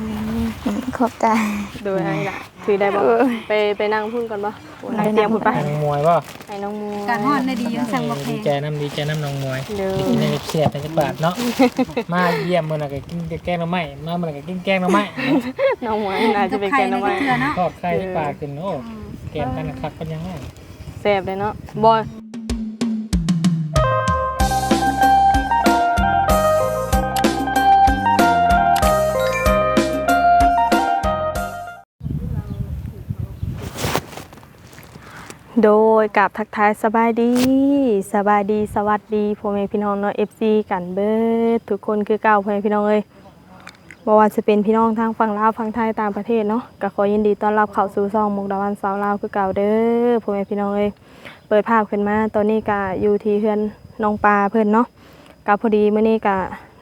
อืมขอบใจโดยไอ้ล่ะถือได้บ่เออไปไปนั่งพุ่นก่อนบ่โอ้นั่งเตรียมพุ่นไปน้องมวยป่ะให้น้องมูการฮอดได้ดียังสั่งบ่แพดีงใจน้ำดีใจน้ำน้องมวยเด้อกินในเสียดในจักรบาทเนาะมาเยี่ยมมื้อน่ะก็กินแกงหน่อไม้มามื้อน่ะก็กินแกงหน่อไม้น้องหมวยน่าจะเป็นแกงน้ำไม้เทื่อเนาะทอดไข่จักรบาทขึ้นโอ้แกงกันคักกันยังไงแซ่บเลยเนาะบ่ โดยกับทักทายสบายดีสบายดีสวัสดีพ่อแม่พี่น้องเนาะ FC กันเบิดทุกคนคือเก่าพ่อแม่พี่น้องเอ้ยบ่ว่าจะเป็นพี่น้องทางฝั่งลาวฝั่งไทยต่างประเทศเนาะก็ขอยินดีต้อนรับเข้าสู่ซองมุกดาวันสาวลาวคือเก่าเด้อพ่อแม่พี่น้องเอ้ยเปิดภาพขึ้นมาตอนนี้ก็อยู่ที่เฮือนน้องปลาเพิ่อนเนาะก็พอดีเมื้อนี้ก็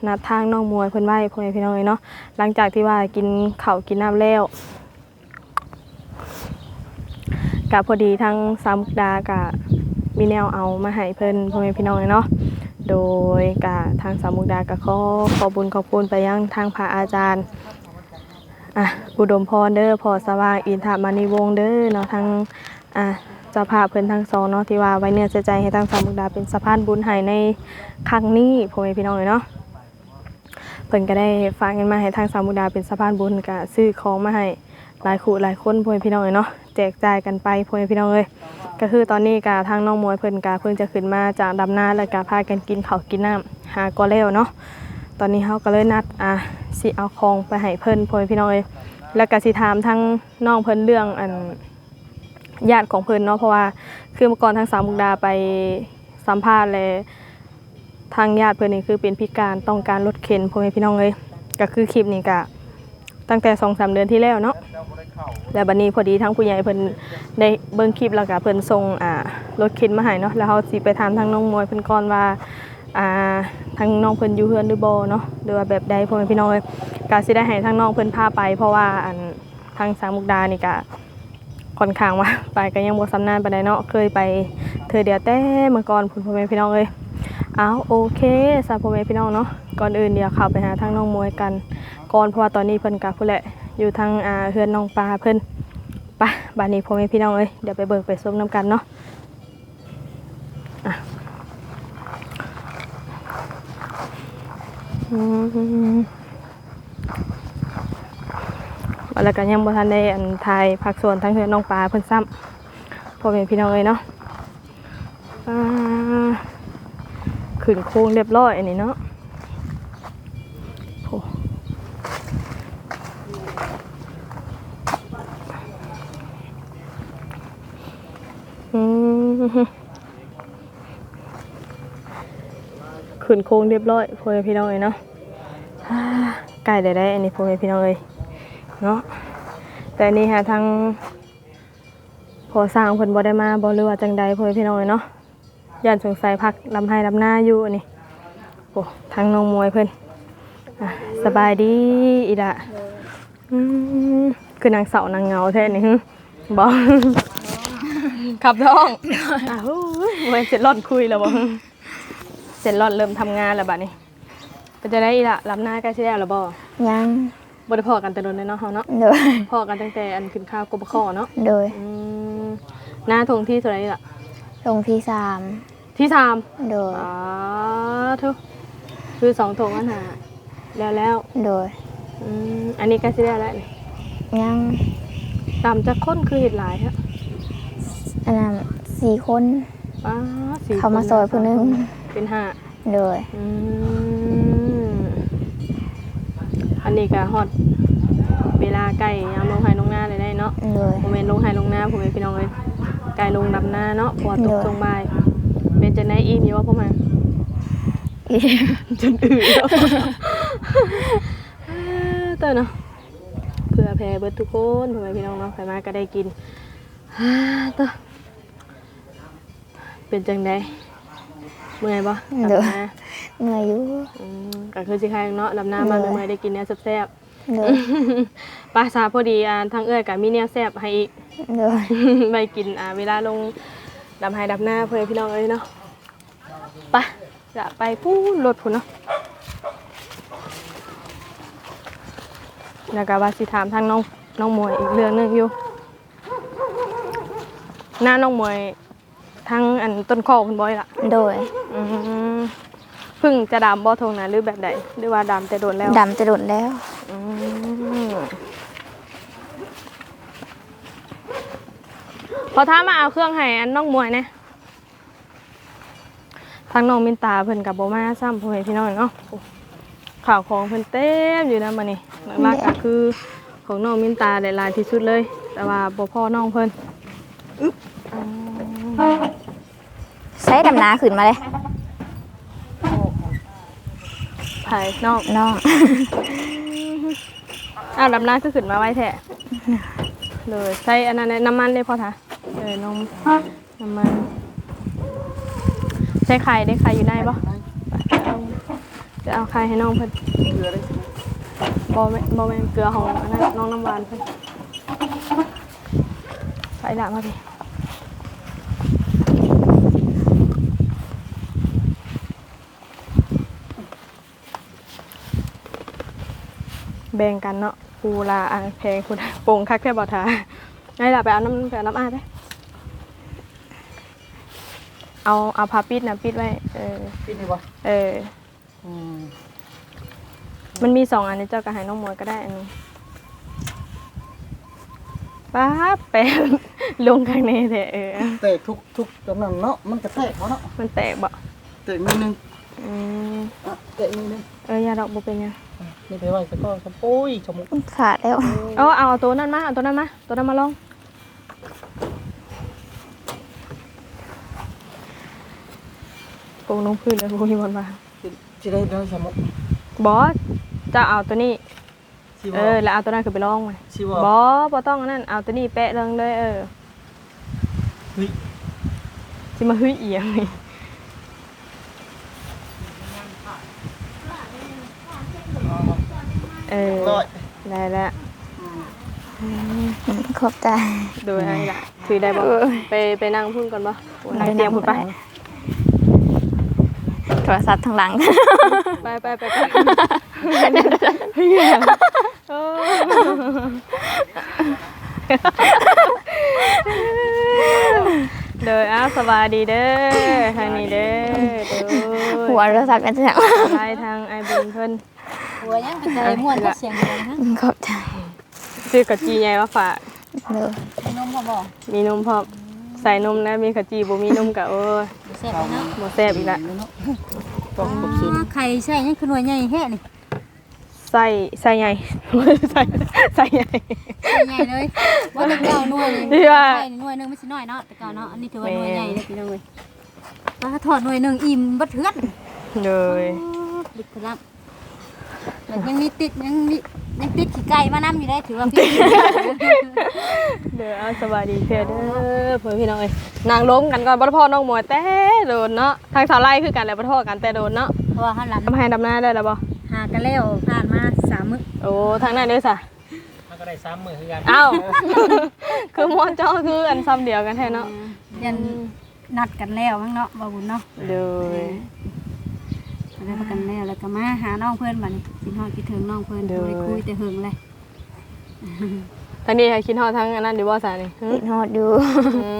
นัดทางน้องมวยเพิ่อนไว้พ่อแม่พี่น้องเอ้ยเนาะหลังจากที่ว่ากินข้าวกินน้ำแล้ว ก็พอดีทางสามุกดาก็มีแนวเอามาให้เพิ่นพ่อแม่พี่น้องเอ้ยเนาะโดยกาทางสามุกดาก็ขอขอบุญขอบคุณไปยังทางพระอาจารย์อะอุดมพรเด้อพอสว่างอินทามานิวงเด้อเนาะทางอะจ้าภาพเพิ่อนทั้งสองเนาะที่ว่าไว้เนื้อใจให้ทางสามมุกดาเป็นสะพานบุญให้ในครั้งนี้พ่อแม่พี่น้องเลยเนาะเพิ่นก็ได้ฝากเงินมาให้ทางสามมุกดาเป็นสะพานบุญก็ซื้อของมาให้หลายคู่หลายคนพ่อแม่พี่น้องเลยเนาะ แจกจ่ายกันไปพ่อแม่พี่น้องเลยก็คือตอนนี้กาทางน้องมวยเพิ่นกาเพิ่งจะขึ้นมาจากดำนาแล้วกาพากันกินข้าวกินน้ำหาก็แล้วเนาะตอนนี้เฮาก็เลยนัดอะสิเอาของไปให้เพิ่นพ่อแม่พี่น้องเอ้ยแล้วก็สิถามทั้งน้องเพิ่นเรื่องอันญาติของเพิ่นเนาะเพราะว่าคือเมื่อก่อนทางสามมุกดาไปสัมภาษณ์เลยทางญาติเพิ่นนี่คือเป็นพิการต้องการรถเข็นพ่อแม่พี่น้องเอ้ยก็คือคลิปนี้ก็ตั้งแต่2-3เดือนที่แล้วเนาะ แล้วบัดนี้พอดีทั้งผู้ใหญ่เพิ่นได้เบิ่งคลิปแล้วก็เพิ่นส่งอ่ารถเข็นมาให้เนาะแล้วเฮาสิไปถามทางน้องมวยเพิ่นก่อนว่าอ่าทางน้องเพิ่นอยู่เฮือนหรือบ่เนาะหรือว่าแบบใดพ่อแม่พี่น้องเอ้ยก็สิได้ให้ทางน้องเพิ่นพาไป เพราะว่าอันทางสามมุกดานี่ก็ค่อนข้างว่าไปก็ยังบ่สำนานปานใดเนาะเคยไปเธอเดียวแต่เมื่อก่อนพุ่นพ่อแม่พี่น้องเอ้ยเอาวโอเคสาพ่อแม่พี่น้องเนาะก่อนอื่นเดี๋ยวเข้าไปหาทางน้องมวยกันก่อนเพราะว่าตอนนี้เพิ่นก็พุ่นแหละ อยู่ทางอ่าเฮือนน้องปลาเพิ่นไปบ้านนี้พ่อแม่พี่น้องเอ้ยเดี๋ยวไปเบิกไปส้มน้ำกันเนาะอะอืมแล้วก็ยังบ่ทันได้อันทายภาคส่วนทางเฮือนน้องปลาเพิ่นซ้ำพ่อแม่พี่น้องเอ้ยเนาะอ่าขึ้นโค้งเรียบร้อยอันนี้เนาะโอ้ อืม ขึ้นโค้งเรียบร้อยพ่อแม่พี่น้องเอ้ยเนาะอ่าใกล้ได้ได้อันนี้พ่อแม่พี่น้องเอ้ยเนาะแต่อันนี่หาทางพอสร้างเพิ่นบ่ได้มาบ่หรือว่าจังใดพ่อแม่พี่น้องเอ้ยเนาะย่านสงสัยพักลำไห้ลำหน้าอยู่อันนี้โอ้ทางน้องมวยเพิ่นอะสบายดีอีดะคือนางเสานางเงาแท้นี่หึบ่ ขับท้องอ้าวเว้ยเสร็จรอดคุยแล้วบ่เสร็จรอดเริ่มทำงานแล้วบัดนี้เป็นจะได้อีละรับหน้าใกล้สิแล้วแล้วบ่ยังบ่ได้พอกันแต่โดนเลยเนาะเฮาเนาะโดยพอกันตั้งแต่อันขึ้นข้าวกบขอเนาะโดยอืมหน้าทงที่เท่าไหร่ล่ะ ลงที่สามที่สาม โดยอ๋อทุกคือสองทงอันหาแล้วแล้วโดยอืมอันนี้กล้สิแล้แล้วนี่ยังตามจักคนคือเฮ็ดหลายฮะ อันนั้นสี่คนอ้าสี่เขามาคนซอยผู้หนึง เป็นห้าโดยอืมอันนี้ก็ฮอดเวลาใกล้ยามลงไห้ลงหน้าเลยได้เนาะโดย ผมเป็นลงไห้ลงหน้าผมเป็นพี่น้องเลยใกล้ลงดำหน้าเนาะเพอตกเนอะตรงบ่าย เป็นจะได้อิ่มอยู่ว่าพ่อมาอีจนอื่นแล้วเต้อเนาะเพื่อแพ้เบิดทุกคนพ่อแม่พี่น้องเนาะใครมาก็ได้กินฮ่าเต้อ เป็นจังไดเมื่อยบ่โดยดำนาเหนื่อยอยู่อืมก็คือสิใครเนาะดำน้ำมาเนอะเมื่อยๆได้กินเนี่ยแซ่บโดยๆปลาซาพอดีอ่าทางเอื้อยกับมีเนี่ยแซ่บให้อีกโดยไปกินอ่าเวลาลงดำไฮดำหน้าเพื่อนพี่น้องเอ้ยเนาะไปจะไปพูดรถพุ่นเนาะแล้วก็ว่าสิถามทางน้องน้องมวยอีกเรื่องหนึงอยู่ หน้าน้องมวย ทางอันต้นคอคุณบอยล่ะโดยอืมเพึ่งจะดำบ่ทงนะหรือแบบใดหรือว่าดำแต่โดนแล้วดำจะโดดแล้วอืมพอท้ามาเอาเครื่องให้อันน้องมวยเนี่ยทางน้องมินตาเพิ่นกับโบมาซ้ำพ่อแม่พี่น้องเนาะข่าวของเพิ่นเต็มอยู่นะมันนี่หลักๆก็คือของน้องมินตาได้หลายที่สุดเลย แต่ว่าบ่พ่อน้องเพิ่น ใช้ดำนาขึ้นมาเลยไผ่น้องน้องอ้าวดำน้ำคือขึ้นมาไว้แท้เลยใส่อันนั้นเลยน้ำมันเลยพอทะเออนมน้ำมันใช้ไข่ได้ไข่อยู่ได้ปะจะเอาไข่ให้น้องเพิ่นบอแม่บอแม่นเกลือของอันนั้นน้องน้ำหวานเพิ่นไปละมาพี่ แบ่งกันเนาะกูลาอ่างแพงคุณโป่งคักแค่บ่ทาไอ้ล่ะไปเอาน้ำไปเอาน้ำอาไป เอาเอาผ้าปิดนะปิดไว้ เออ ปิดนี่บ่เออ อืมมันมีสองอันนี้เจ้าก็ให้น้องมวยก็ได้อันนี้ป้าบแปะลงข้างในเถอะเออ แตกทุกทุกจำนวนเนาะมันก็แตกบ่เนาะมันแตกบ่แตกนิดนึงอืม อะแตกนิดนึง เออยาดอกบ่เป็นหยัง นี่ไปไว้ซะก็สะปุ้ยจมูกขาดแล้วเอาเอาตัวนั้นมาเอาตัวนั้นมาตัวนั้นมาลองปลูกลงพื้นเลยพวกนี้บอลมาสิได้ได้สมุกบอสจะเอาตัวนี้สิเอว่าอแล้วเอาตัวนั้นขึ้นไปลองมาสิว่าบอสบอต้องอันนั่นเอาตัวนี้แปะเริงเลยเออเฮ้ยสิมาฮึยเอียงนี่ เออ ร้อยได้แล้วอืมขอบใจดูอะไรล่ะถือได้บ่ไปไปนั่งพุ่นก่อนบ่นั่งไปนั่งเตียงพุ่นไปโทรศัพท์ทางหลัง ไปไปไปไปเฮียโอ้เด้ออ้าวสบายดีเด้อทางนี้เด้อเด้อหัวโทรศัพท์กันจะไปทางไอ้บุญเพิ่น หัวยังเป็นใจม่วนก็เสียงเดียวนะฮะขอบใจซื้อกะจีใหญ่มาฝากเด้อมีนมพอบอกมีนมพร้อมใส่นมนะมีขจีบ่มีนมกะโอ้ยเสียบไปเนาะบ่แซ่บอีกละต้องครบสุดอ๋อไข่ใช่ยังคือหน่วยใหญ่แฮ่นี่ใส่ใส่ใหญ่ใส่ใส่ใหญ่ใส่ใหญ่เลยว่าแต่เก่าหน่วยนี่ที่ว่าไข่นี่หน่วยหนึงไม่ใช่น้อยเนาะแต่เก่าเนาะอันนี้ถือว่าหน่วยใหญ่เลยพี่น้องเว้ยถ้าถอดหน่วยหนึงอิ่มบัดเทือนเลยดิบพลับ แต่ยังมีติดยังมียังติดขี้ไก่มานำอยู่ได้ถือว่าพี่ เด้อเอาสบายดีเพื่อเด้อเพื่อนพี่น้องเอ้ยนางล้มกันก่อนบ่ได้พ่อน้องหมวยแต่โดนเนาะทางสาวไล่คือกันแหล้วบ่ได้พ่อกันแต่โดนเนาะเพราะว่าหันหลังทำให้ดำหน้าได้แล้วบ่หากันแล้วผ่านมาสามมื้อโอ้ทางนั้นเด้อซะมันก็ได้ซ้ำมือคือกันอ้าวคือม่วนเจ้าคืออันซ้ำเดียวกันแท้เนาะยันนัดกันแล้วมั้งเนาะบ่บุญเนาะเด้อ ได้ประกันแล้วแล้วก็มาหาน้องเพื่อนบัดนี้คิดฮอดคิดถึงน้องเพื่อนบ่ได้คุยแต่หึงเลยทางนี้ให้คิดฮอดทางอันนั้นดิบ่ซะนี่หึติดฮอดอยู่อื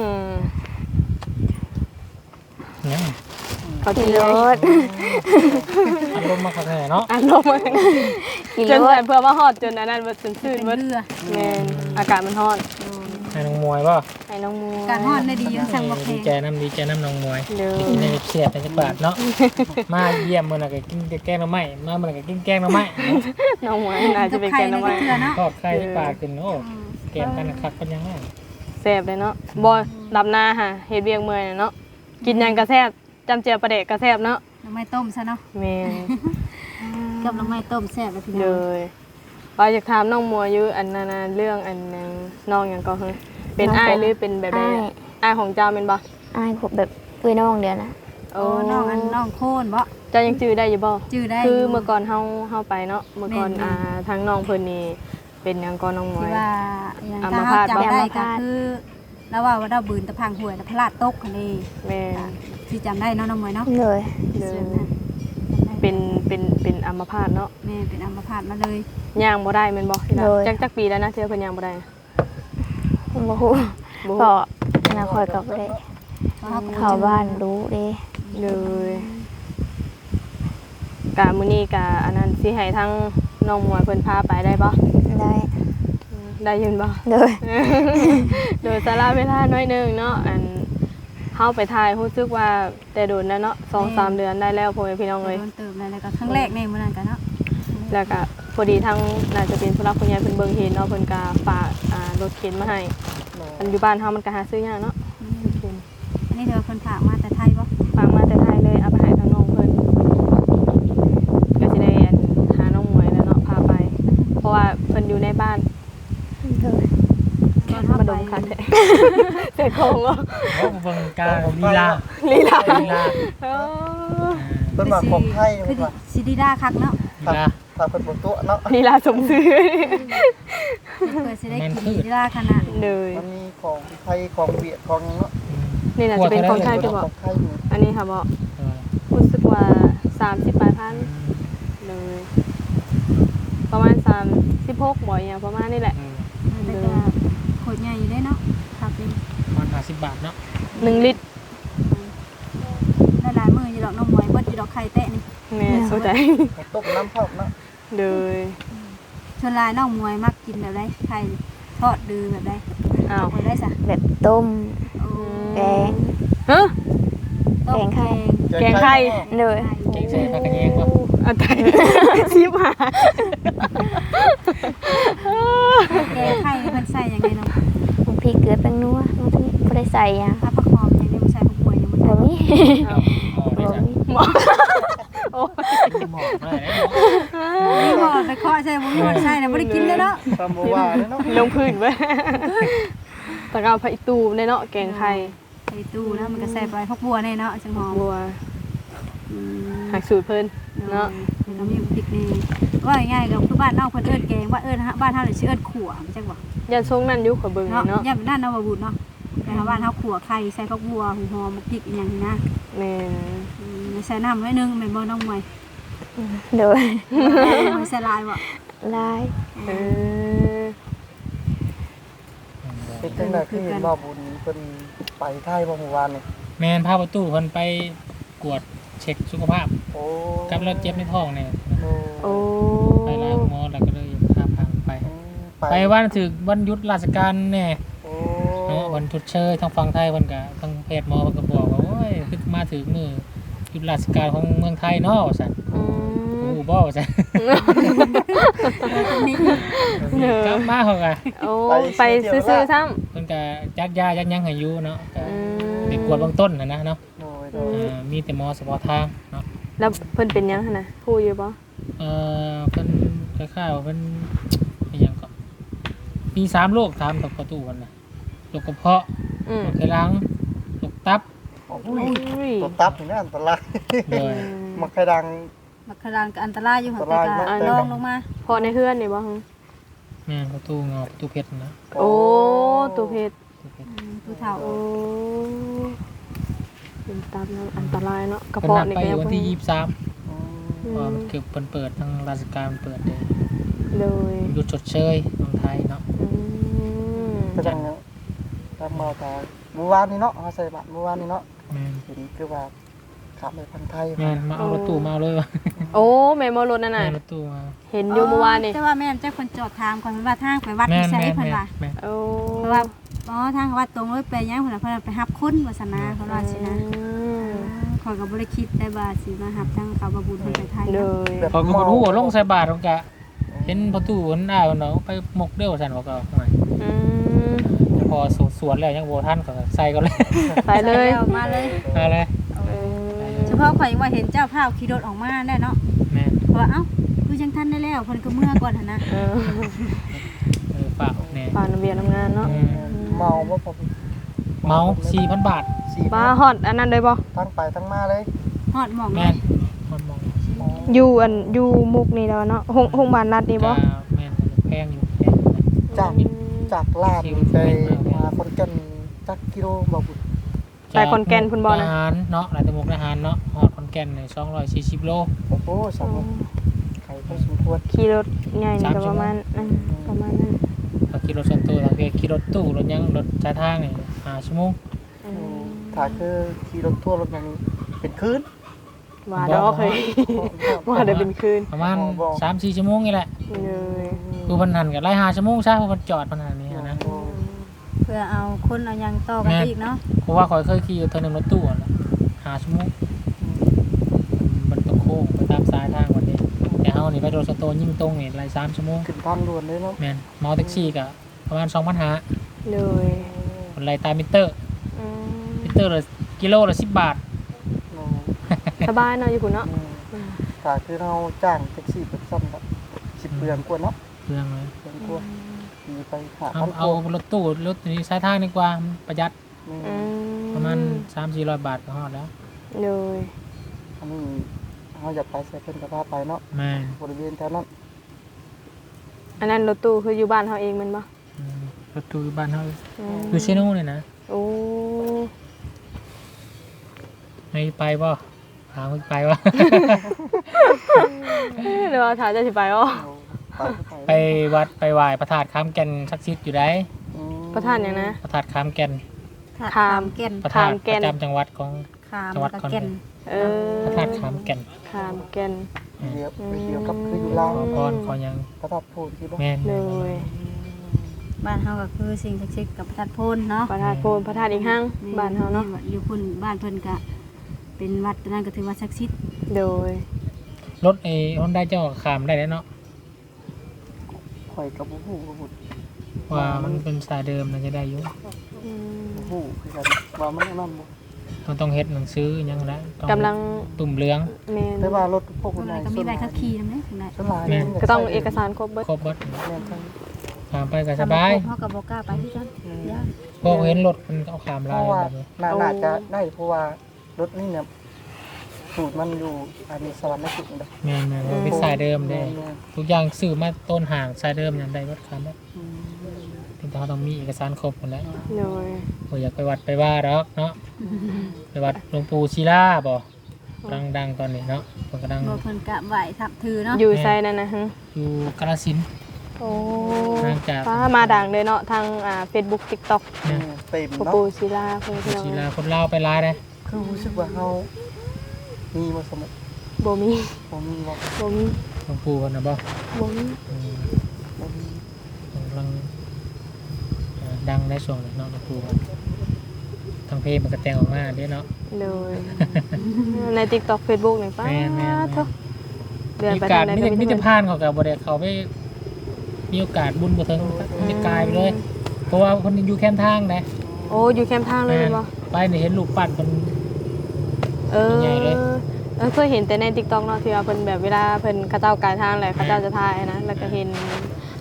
มยังเขาขี่ที่รรถถอารมณ์มาขัดแน่เนาะอันลมมาขี่จนรใส่ถเพื่อมาฮอดจนอันนั้นบ่ซื่นเป็นๆเบิดเรือแม่นอากาศมันร้อน ให้น้องมวยป่ะให้น้องมูการฮอดได้ดียังสั่งบ่แพดีงใจน้ำดีใจน้ำน้องมวยเด้อกินในเสียดในจักบาทเนาะ มาเยี่ยมมื้อน่ะก็กินแกงหน่อไม้มามื้อน่ะก็กินแกงหน่อไม้น้องหมวยน่าจะเป็นแกงน้ำมันเรือเนาะทอดไข่ในปากกินโอ้แกงกันคักเป็นยังไงแซ่บเลยเนาะบ่ดำนาค่ะเฮ็ดเวียงเมื่อยน่ะเนาะกินหยังก็แซ่บจำเจียวปลาเด็กก็แซ่บเนาะน้ำไม้ต้มซะเนาะแม่นกับน้ำไม้ต้มแซ่บเลยพี่น้เลองย ว่าอยากถามน้องมัวอยู่อันนั้นน่ะเรื่องอันนึงน้องหยังก็คือเป็นอ้ายหรือเป็นแบบใดอ้ายอะอ้ายของเจ้าเป็นบ่อ้ายขบแบบเพื่อนน้องเดียวนะโอ้น้องอันน้องโคนบ่เจ้ายังจื้อได้อยู่บ่ จื้อได้คืออยู่เมื่อก่อนเฮาเฮาไปเนาะเมื่อก่อนแม่นๆอ่าทางน้องเพิ่นนี่เป็นหยังก็น้องมวที่ย ว่าอย่างอัถ้ามพาเฮาตบ่จำได้อัมก็พาตคือแล้วว่าว่าเราบืนตะพังหวยแล้วพลาดตกคันนี้แม่น ที่จำได้เนาะน้องมวยเนาะเลยเด้อส่วนนั้น เป็นเป็นเป็นเป็นอัมพาตเนาะแม่เป็นอัมพาตมาเลยย่างบ่ได้แม่นบ่ที่ละโดย จักจักปีแล้วนะที่ว่าเพิ่นย่างบ่ได้บ่ฮู้บ่ก็อนาคตก็บ่ได้เพราะเขาก็เข้าบ้านรู้เด้เลยกะมื้อนี้กะอันนั้นสิให้ทั้งน้องมวยเพิ่นพาไปได้บ่ได้ได้ยินบ่โดยโดยสาระเวลาน้อยหนึงเนาะอัน เฮาไปถ่ายรู้สึกว่าแต่โดนแล้วเนาะ2-3เดือนได้แล้วพ่อแม่พี่น้องเอ้ยโดนเติมแล้วแล้วก็ครั้งแรกในมื้อนั้นกันเนาะแล้วก็พอดีทั้งน่าจะเป็นผู้รักผู้ใหญ่เพิ่นเบิ่งเห็นเนาะเพิ่นก็ฝากอ่ารถเข็นมาให้อันอยู่บ้านเฮามันก็หาซื้อยากเนาะรถเข็นอันนี้เธอคนฝากมาแต่ ดมคันแท้เสียของเหรอโอ้เบิ่งกาลีลาลีลาลีลาเออเพิ่นว่าของไทยคืเพิ่อนว่าสิไดีด้าคักเนาะลีลาถ้าเพิ่นบ่ตัวเนาะลีลาสมซื้อเปิดสิได้แม่นกินพืชดีด้าขนาดเลยมันมีของไทยของเวียดของหยังเนาะนี่น่าจะเป็นของไทยขที่บอกองไทยนี่อันนี้ค่ะบอกรู้สึกว่า30ปลายพันเลยประมาณ36บ่อยอย่างประมาณนี้แหละ แล้วก็โคตรใหญ่อยู่ได้เนาะครับนี่มันห้าสิบบาทเนาะ1ลิตรได้หลายมื้ออยู่ดอกน้องหมวยเบิดอยู่ดอกไข่แตะนี่แม่เข้าใจของต้มน้ำพอกเนาะเลยชวนหลายน้องหมวยมักกินแบบใดไข่ทอดดือแบบใดอ้าวเอาได้ซะแบบต้มโอ้แกงฮะต้มแกงไข่แกงไข่โดยเก่งใส่ผักกระแยงวะ อะตายชิบหายแกงไข่นี่เพิ่นใส่ยังไงเนาะบางทีเกลือแป้งนัวบางทีบ่ได้ใส่หยังถ้าผักหอมยังได้บ่ใส่ผักบัวยังบ่ใส่บ่มีเอาหม้อได้บ่จ้ะมีหมอโอ้ยหม้อได้แล้วนี่บ่ไปเคาะใส่บ่มีบ่ใส่น่ะบ่ได้กินเลยเนาะตามบ่ว่าเลยเนาะลงพื้นไว้ตะกเอาไผ่ตูในเนาะแกงไข่ใส่ตู้นะมันก็ใส่ไปผักบัวแน่เนาะจังหอมบัวอืม หักสูตรเพิ่นเนาะแล้วก็มีพริกนี่ว่าง่ายๆก็คือบ้านเฮาเพิ่นเอิ้นแกงว่าเอิ้นบ้านเฮาเลยชื่อเอิ้นขั่วจังบ่ยันทรงนั่นอยู่ขอเบิ่งเนาะเนาะย่าเป็นด้านนวบุตรเนาะแต่ว่าบ้านเฮาขั่วไข่ใส่ผักบัวหอมพริกอีหยังนี่นะแม่นอืมใส่น้ำไว้นึงแม่นบ่น้องมวยโดยมวยใส่ลายบ่ลายเออเป็นจังได๋คือเห็นบ่บุญเพิ่นไปไทยบ่เมื่อวานนี่แมนพาประตูเพิ่นไปกวด เช็คสุขภาพโอ้กับเราเจ็บในท้องเนี่ยโอ้โอ้ไปลาหมอแล้วก็เลยพาพาไปอืมไปวันถึงวันหยุดราชการแน่โอ้เนาะวันทุดเชยทางฝั่งไทยเพิ่นก็ทางแพทย์หมอเพิ่นก็บอกว่าโอ้ยคือมาถึงมือหยุดราชการของเมืองไทยเนาะว่าซั่นอืมโอ้บ่ว่าซั่นนี่กลับมาเขาก็โอ้ไปซื้อๆซ้ำเพิ่นก็จัดยายัดยังให้อยู่เนาะก็อืมไปกวดเบื้องต้นน่ะนะเนาะโดยโดเอยอมีแต่หมอเฉพาะทางเนาะแล้วเพิ่นเป็นหยังหั่นน่ะฮู้อยู่บ่เออเพิ่นคล้ายๆว่าเพิ่นอหยังก็มีสามโรคตามกับประตูเพิ่นน่ะโรคกระเพาะอืมโรคไขลังโรคตับโอ้อุ้ยตัวตับนี่นะอันตรายเลยมักไข่ดังมักขดานก็อันตรายอยู่หั่นอันตรายแต่มาก ก็ลองลงมาพอในเฮือนนี่บ่ฮึแม่นประตูเงาประตูเพชรนะโอ้ตัวเพชรประตูเพชร อืมผู้เฒ่าโอ้ เป็นตามนั้นอันตรายเนาะกระเพิ่นเพาะนัดนี่ไปก็ยังวันที่บ่ยี่สิบสามอืมอืเพราะว่ามมันเกือบเปิดเปิดทางราชการเปิดเลยเลยหยุดชดเชยเมืองไทยเนาะอืมก็จังเนาะตามมาตาเมื่อวานนี้เนาะเอาใส่บาตรเมื่อวานนี้เนาะแม่นเห็นคือว่าขับไปพันไทยแม่นมาเอารถตู้มาเอาเลยวะ โอ้แม่มอรถนั่นน่ะแม่นรถตู้มาเห็นอยู่เมื่อวานนี่แต่ว่าแม่นเจ้าคนจอดถามก่อนว่าทางไปวัดแม่ที่นไสแม่นเพิ่นแม่นว่าแม่นโอ้เพราะว่าอ๋อทางวัดตรงเลยไปยังเพิ่นน่ะเพิ่นไปรับคนว่าซั่นนะเพิ่นว่าสินะอืมข่อยก็บ่ได้คิดได้ว่าสิมารับทางเขาบาบุญเพิ่นไปไทยเลเนาะยเขาก็บ่รู้ว่าลงใส่บาตรเขาก็เห็นประตูมันอ้าวเนาะไปหมกเด้อสั่นว่าก็ข้างในอืมพอสวนแล้วยังบ่ทันก็ใส่ก็เลย ไปเลยออกมาเลย มาเลย เออเฉพาะข่อยว่าเห็นเจ้าภาพขี่รถออกมาได้เนาะแม่นเพราะว่าเอ้าคือจังทันได้แล้วเพิ่นก็เมื่อก่อนหั่นนะเออเออฝากแน่ผ่านระเบียบทำงานเนาะอืมเมาบ่พอเมา4,000บาท สี่ป้าฮอดอันนั้นเลยบ่ทั้งไปทั้งมาเลยฮอดหม่องเลแม่ยนมันมองอยู่อันอยู่มุกนี่แล้วเนาะโรงโรงพยาบาลรัฐนี่บ่ก็แม่นแพงอยู่แพงอยู่นะ จากจากลาดไปมาคนแก่นจักกิโลบ่บุญ ไปขอนแก่นพุ่นบ่นะ ทหารเนาะหลายตะมุกทหารเนาะฮอดขอนแก่นก่นนี่240โล โอ้โหสองไข่ก็สมควรขี่รถใหญ่นี่ก็สามชั่ปวโมงระมาณอืมประมาณนั้นถ้าขี่รถส่วนตัวถ้าขี่รถตู้รถหยังรถสายทางนี่ห้าชั่วโมงอืมถ้าคือขี่รถทั่วรถอย่างนี้เป็นคืนว่าดอกเคยว่าได้เป็นคืนประมาณอ๋อบอก3-4ชั่วโมงนี่แหละเลยคือเพิ่นหันก็ไล่5ชั่วโมงซะเพราะเพิ่นจอดเพิ่นหันนี่นะเพื่อเอาคนเอาหยังต่อกันแม่อีกเนาะเพราะว่าข่อยเคยขี่อยู่เทอนึงรถตู้อะนะห้าชั่วโมงมันต้องโค้งไปตามสายทางวันนี้แต่เฮานี่ไปรถสโตนยิ่งตรงนี่ไล่3ชั่วโมงขึ้นทางด่วนเลยเนาะแม่นเมาแท็กซี่ก็ประมาณ2,500เลยคนไล่ตามมิเตอร์อืมมิเตอร์ละกิโลละ10บาทโอ้สบายเนาะอยู่พุ่นเนาะอืมถ้าคือเราจ้างแท็กซี่เป็นซ้ำแบบสิบเปลืองกว่าเนาะเรื่องเลยเปลืองกว่า มีไปหาเอาพันกเอาว่ารถตู้รถนี้สายทางดีกว่ามันประหยัดนี่อืประมาณ3-400บาทก็ฮอดแล้วเลยอันนี้เราอยากไปใส่เพิ่นก็พาไปเนาะแม่นบริเวณแถวนั้นอันนั้นรถตู้คืออยู่บ้านเฮาเองแมันบ่อืมรถตู้บ้านเฮาอืมอยู่เชโน่นี่นะโอ้ให้ไปบ่หามึงไปบ่เดี๋ยวถามจะสิไปอ๋อเอา ไปไปวัดไปไหว้พระธาตุข้ามแก่นศักดิ์สิทธิ์อยู่ได้อืมประธานหยังนะพระธาตุข้ามแก่นถ้าขามขามแก่นพระธาตุข้ามแก่ปนระจำจังหวัดของขามจังหวัดแล้วขอนก็แก่แก่นนเออพระธาตุข้ามแก่นขามแก่นเดียวไปเดียวกับคืออยู่ลาวขอพรขอหยังพระธาตุโพธิ์ที่บ่แม่นเลยบ้านเฮาก็คือสิ่งศักดิ์สิทธิ์กับพระธาตุโพนเนาะพระธาตุโพนพระธาตุอีกห้างบ้านเฮาเนาะอยู่พุ่นบ้านเพิ่นก็เป็นวัดนั่นก็ถือว่าศักดิ์สิทธิ์โดยรถไอ้ฮอนด้าเจ้าก็ข้ามได้แล้วเนาะ ข่อยกับบ่ฮู้บ่ฮู้ว่ามันเป็นสายเดิมน่าจะได้อยู่อืมบ่ฮู้คือกันว่ามันนั่นบ่มันต้องเฮ็ดหนังสือหยังนะต้องกำลังตุ่มเหลือง แม่นแต่ว่ารถพวกคคนนไหไหนนก็มีใบขับขี่นำเด้ข้างในส่วนหลายแม่นมันก็ต้องเอกสารครบเบิดครบเบิดแม่นทั้งข้ามไปก็สบายเฮาก็บ่กล้าไปที่กันยากพอเห็นรถมันเอาข้ามเพลายราะว่าแบบนี้น่าน่าจะได้เพราะว่ารถนี่เนี่ย สูตรมันอยู่อันนี้สวรรค์สุดนี่เด้อ แม่นๆมันเป็นสายเดิมเด้แม่น ทุกอย่างซื้อมาต้นห่างสายเดิมอย่างใดวัดคำได้ๆอืมถึงเขาต้องมีเอกสารครบหมดแล้วโดยโอ้อยากไปวัดไปว่าดอกเนาะไปวัดหลวงปู่ศิลาบ่ดังดังๆตอนนี้เนาะเพิ่นก็ดังบ่เพิ่นก็ไหว้ทับถือเนาะอยู่ไซนั่นนะฮะอยู่กาฬสินธุ์ โอ้ห่างจาก ฟ้ามาดังเลยเนาะทางอ่า Facebook TikTok เนี่ยเต็มปูเนาะปูศิลาเพิ่นพี่น้องศิลาคนลาวไปลายเลยคือรู้สึกว่าเฮา มีมาสมัครบ่มีบ่มีบ่บ่มีหลวงปู่คนนะบ่บ่มีอืมบ่มีกำลังเอ่อดังได้ช่วงนี้เนาะหลวงปู่เพิ่นทางเพลงมันก็แต่งออกมาเด้เนาะโดยใน TikTok Facebook นี่ป้าแม่นแม่นแม่น ทุกเดือนมีไปโอกาทาสงใดไม่ก็ได้มีไม่แต่ได้เพิ่นผ่านเขากับบ่ได้เขาไปมีโอกาสบุญบ่ถึงไม่ได้กลายไปเลย เพราะว่าคนอยู่แคมป์ทางนะ โอ้อยู่แคมป์ทางเลยแม่นบ่ไปนี่เห็นลูกปั้นเป็น เออใหญ่เลย เออเคยเห็นแต่ใน TikTok เนาะที่ว่าเพิ่นแบบเวลาเพิ่นเขาเจ้ากายทางแหละเขาเจ้าจะถ่ายนะแล้วก็เห็น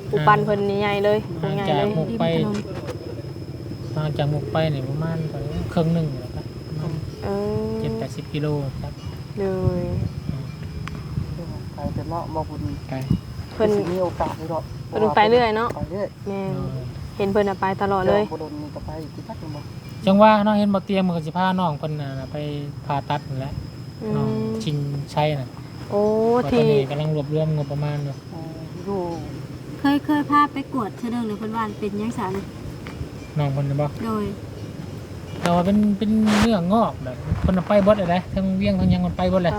ปูปันเพิ่นนี่ใหญ่เลยปูใหญ่เลยหมุกไปทางจากหมุกไปนี่ประมาณไปครึ่งหนึ่งแล้วครับประมาณเออเจ็ดแปดสิบกิโลครับเลยไปแต่เนาะบ่บุญไกลเพิ่นสิมีโอกาสอยู่ดอกเพิ่นไปเรื่อยเนาะไปเรื่อยแม่นเห็นเพิ่นน่ะไปตลอดเลยบ่โดนนี่ก็ไปอีกที่ทักนึงบ่ จังว่าเนาะเห็นบ่เตรียมมือสิพาน้องเพิ่นน่ะไปผ่าตัดนั่นแหละอืน้องมชิงชัยน่ะโอ้ตอนที่นี้กำลังรวบรวมงบประมาณอยู่อืมอยู่เคยเคยพาไปกวดเทื่อนึงเลยเพิ่นว่าเป็นหยังซั่นน้องเพิ่นน่ะบ่โดยแต่ว่าเป็นเป็นเนื้องอกแบบเพิ่นน่ะไปเบิดเลยนะทั้งเวียงทั้งหยังมันไปเบิดเลย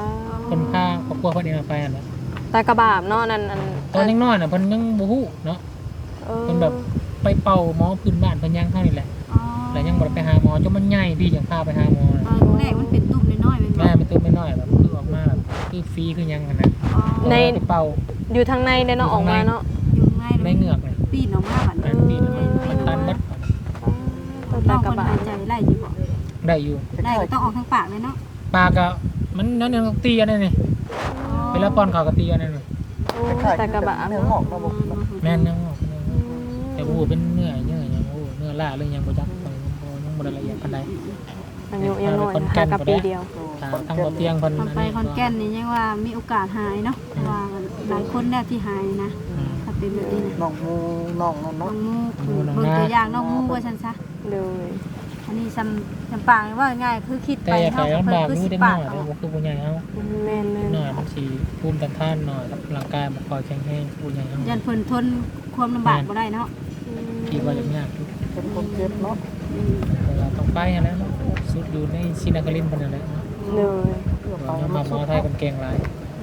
เพิ่นพาครอบครัวเพิ่นเองไปนั่นแหละตากระบาบเนาะนั่นอันตอนยังน้อยน่ะเพิ่นยังบ่ฮู้เนาะออ เพิ่นแบบ ไปเป่าหมอพื้นบ้านเพิ่นยังเท่า บ่ได้ไปหาหมอจนมันใหญ่พี่จังพาไปหาหมอน่ะตอนแรกมันเป็นตุ่มน้อยๆแม่นบ่แม่เป็นตัวไม่น้อยแบบคือออกมาแบบคือฟรีคือยังกันนะอ๋อใน ไปเป่าอยู่ทางในเด้อเนาะออกมาเนาะอยู่ง่ายในเหงือกเลยปีนออกมาบัดมันปีนมันมันตันเบัดต้นน้อตางกคระนบาหายใจไล่อยู่บ่ได้อยู่ ได้ก็ต้องออกทางปากเลยเนาะปลากะมันนั่นยังตีอันนั้นนี่เวลาป้อนข้าวก็ตีอันนั้นนี่โอ้คล้ายๆตากระบาบเนื้อเนาะหอกเนาะบ่แม่นยังออกเนื้อแต่โอ้เป็นเนื้อเนื้อยังโอ้เนื้อล่าเรื่องยังบ่จักไปยัง บ่ได้ละเอียดปานใด อายุยังน้อยนะหากับปีเดียว ทางทางบ่เตียงเพิ่นทำไปคอนแก่นนี่ยังว่ามีโอกาสหายเนาะเพราะว่าหลายคนแล้วที่หายนะ อืม ถ้าเป็นแบบนี้นะน้องมูน้องนั่นน้อเนาะงมูเบิ่งตัวอย่างน้องมูว่าฉันซะ เลยอันนี้ซำซำปางว่าง่ายคือคิดแต่ไปอยากเฮาให้ก็ลำบากคืออยู่สิได้หปาน่กอยเอาเด้อบ่คือผู้ใหญ่เฮาแม่นหน่อยมันสิภูมิต้านทานหน่อยแล้วร่างกายมันคอยแข็งแรงผู้ใหญ่เฮายันเพิ่นทนความลำบากบ่ได้เนาะคิดว่าอย่างยากอยู่เป็นคนเจ็บเนาะอืมแต่ว่าต้องไปหั่นแหล้วเนาะสุดอยู่ในซินาคลินเพิ่นนั่นแหละเนาะเลยเพื่อไปเรามัมานหมสุอดไทยคนเก่งหลาย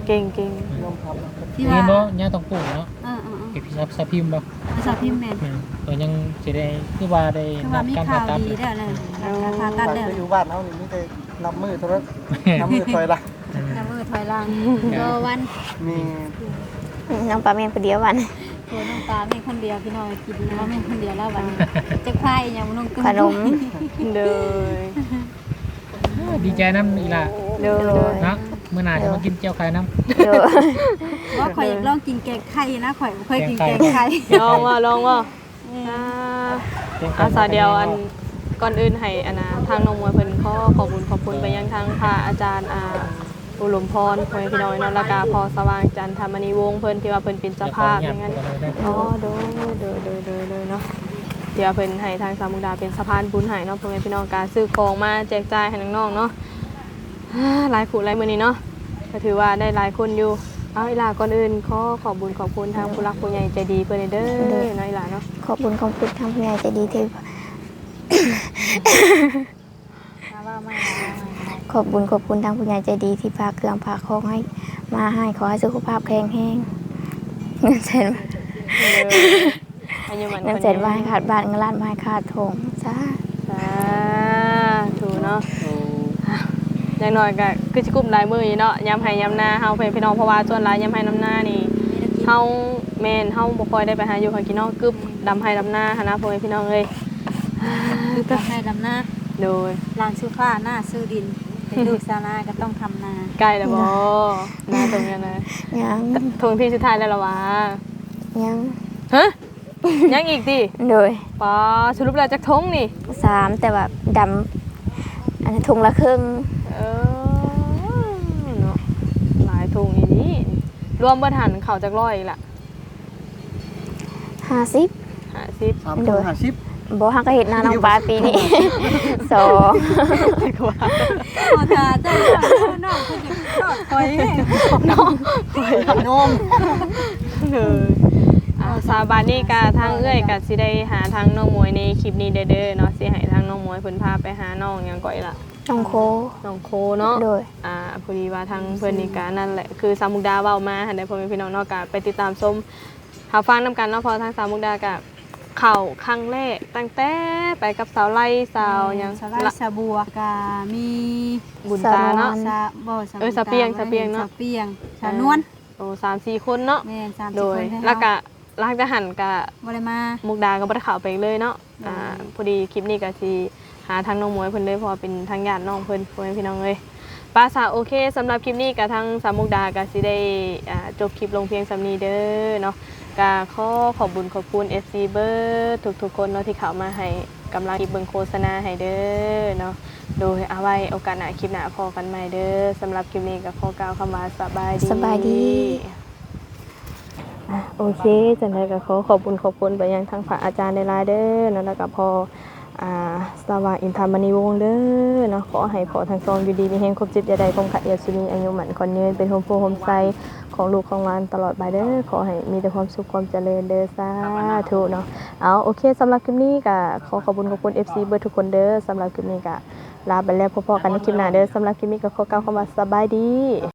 เก่งเก่งยอมทำนะครับที่นี่ว่าบ่ย่าต้องปลูกเนาะเออๆเก็บพิซับสะพิมพ์บ่ๆภาษาพิมพ์แม่นแม่นเออยังสิได้คือว่าได้คือรัว่าบมีการข่าผ่าวตัดดีได้อเลยการผ่าตัดไปเด้ออยู่บ้านเฮานี่มีแต่นับมือเท่านั้นนับมือถอยหลังน้ำมือถอยหลังรอวัน มี น้องปลาเมนคนเดียววัน ตัวน้องปลาแม่คนเดียวพี่น้องกินแล้วแม่คนเดียวแล้ววันนี้จะพายอย่างน้องตุ้ขนมเลยดีใจนำอีหล่ะเลยเนาะมื้อหน้าจะมากินเจียวไข่น้ำโดยว่าข่อยอยากลองกินแกงไข่นะข่อยบ่เคยกินแกงไข่ลองว่าลองว่าเอออ่าเจียวไข่อาสาเดียวอันก่อนอื่นให้อันนะทางน้องมวยเพิ่นขอขอบคุณขอบคุณไปยังทางพระอาจารย์อ่า อุลมพรพ่อแม่พี่น้อยเนาะแล้วก็พอสว่างจันทมณีวงศ์เพิ่นที่ว่าเพิ่นเป็นเจ้าภาพอย่างนั้นอ๋อโดยโดยโดยโดยโดยเนาะเดี๋ยวเพิ่นให้ทางสามมุกดาเป็นสะพานบุญให้เนาะพ่อแม่พี่น้องการซื้อของมาแจกจ่ายให้น้องๆเนาะอ่าหลายคู่หลายมื้อนี้เนาะก็ถือว่าได้หลายคนอยู่เอาอีหลาก่อนอื่นขอขอบบุญขอบคุณทางผู้รักผู้ใหญ่ใจดีเพิ่นเด้อเนาะอีหลาเนาะขอบคุณขอบคุณทางผู้ใหญ่ใจดีที่มาว่ามา ขอบคุณขอบคุณทางผู้ใหญ่ใจดีที่พาเครื่องพาของให้มาให้ขอให้สุขภาพแข็งแรงเงินเสร็จอายุมันเงินเสร็จมาให้ขาดบ้านเงินล้านมาให้ขาดทงจ้าสาธุเนาะอย่างน้อยก็คือสิกลุ่มหลายมื้ออยู่เนาะยามให้ยามนาเฮาเพิ่นพี่น้องเพราะว่าส่วนหลายยามให้น้ำหน้านี่เฮาแม่นเฮาบ่ค่อยได้ไปหาอยู่หากินเนาะกึบดำให้ดำหน้าหันนะพ่อแม่พี่น้องเอ้ยคือทำให้ลำหน้าโดยล้างซื้อฟ้าหน้าซื้อดิน เป็นลูกชาวนาก็ต้องทำนาใกล้แล้วบ่หน้าตรงนี้นะยังทงที่สุดท้ายแล้วล่ะวะยังฮะยังอีกติโดยปอสรุปแล้วจักทงนี่สามแต่ว่าดำอันนี้ถุงละครึ่งเออเนาะหลายทงอีนี้รวมเบิดหันเข้าจักร้อยอีกล่ะห้าสิบ50สามคนห้าสิบ บ่ฮักก็เห็นหน้าน้องปลาปีนี้ สองกว่าพอตาเจ้าน้องคุณจะทอดคอยโยมเอออ่าสาบานนี่กะทางเอื้อยกะสิได้หาทางน้องมวยในคลิปนี้เด้อๆเนาะสิให้ทางน้องมวยเพิ่นพาไปหาน้องหยังก่อยล่ะ น้องโค น้องโคเนาะโดย อ่าพอดีว่าทางเพื่อนนี่กานั่นแหละ คือสามมุกดาเว้ามาหันได้พ่อแม่พี่น้องเนาะกะไปติดตามชมหาฟังนํกันเนาะเพอทางสามมุกดากะ เข้าครั้งแรกตั้งแต่ไปกับสาวไล่สาวหยังสาลายสาบัวกามีบุญตาเนาะสาบ่สาเออสาเปียงสาเปียงเนาะสาเปียงสานวลโอ้สามสี่คนเนาะแม่นสามสิบโดยคนให้แล้วก็เฮาหลังจากหันกะบ่ได้มา มุกดาก็บ่ได้เข้าไปอีกเลยเนาะอืมอ่าพอดีคลิปนี้ก็สิหาทางน้องมวยเพิ่นเลยเพราะว่าเป็นทางญาติน้องเพิ่นพ่อแม่พี่น้องเอ้ย ป้าสาวโอเคสำหรับคลิปนี้กับทางสามมุกดาก็สิได้อ่าจบคลิปลงเพียงสำนี้เด้อเนาะก็ขอขอบคุญขอบคุณ FC เบิร์ดทุกๆคนเนาะที่เข้ามาให้กำลังคลิปเบิ่งโฆษณาให้เด้อเนาะโดยเอาไว้โอกาสหน้าคลิปหน้าพอกันใหม่เด้อสำหรับคลิปนี้ก็ขอกล่าวคำว่าสบายดีสบายดีอะโอเคจังไดก็ขอขอบคุณขอบคุณไปยังทางพระอาจารย์ในรายๆเด้อเนาะแล้วก็พอ อ่าสว่างอินทามณีวงศ์เด้อเนาะขอให้พอทางซองอยู่ดีมีแห่งครบจิตอย่าใดคงขัดเอียดสุนีอายุหมันคนยืนเป็นโฮมโฟโฮมไซของลูกของหลานตลอดไปเด้อขอให้มีแต่ความสุขความเจริญเด้อสาธุเนาะเอาโอเคสำหรับคลิปนี้ก็ขอขอบคุณขอบคุณ FC เบอร์ทุกคนเด้อสำหรับคลิปนี้ก็ลาไปแล้วพบๆกันในคลิปหน้าเด้อสำหรับคลิปนี้ก็ขอกล่าวคำว่าสบายดี